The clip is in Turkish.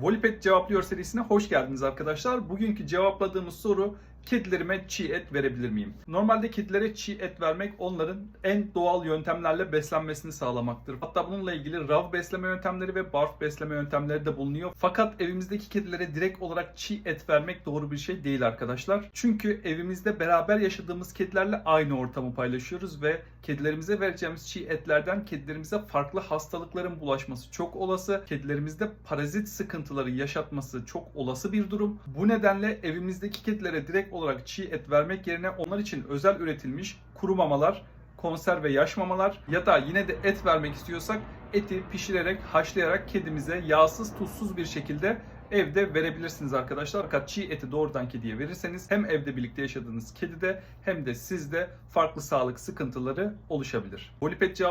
Volipet cevaplıyor serisine hoş geldiniz arkadaşlar. Bugünkü cevapladığımız soru kedilerime çiğ et verebilir miyim? Normalde kedilere çiğ et vermek onların en doğal yöntemlerle beslenmesini sağlamaktır. Hatta bununla ilgili rav besleme yöntemleri ve barf besleme yöntemleri de bulunuyor. Fakat evimizdeki kedilere direkt olarak çiğ et vermek doğru bir şey değil arkadaşlar. Çünkü evimizde beraber yaşadığımız kedilerle aynı ortamı paylaşıyoruz ve kedilerimize vereceğimiz çiğ etlerden kedilerimize farklı hastalıkların bulaşması çok olası. Kedilerimizde parazit sıkıntıları yaşatması çok olası bir durum. Bu nedenle evimizdeki kedilere direkt olarak çiğ et vermek yerine onlar için özel üretilmiş kuru mamalar, konserve yaş mamalar ya da yine de et vermek istiyorsak eti pişirerek, haşlayarak kedimize yağsız, tuzsuz bir şekilde evde verebilirsiniz arkadaşlar. Fakat çiğ eti doğrudan kediye verirseniz hem evde birlikte yaşadığınız kedide hem de sizde farklı sağlık sıkıntıları oluşabilir. Volipet cevaplıyor.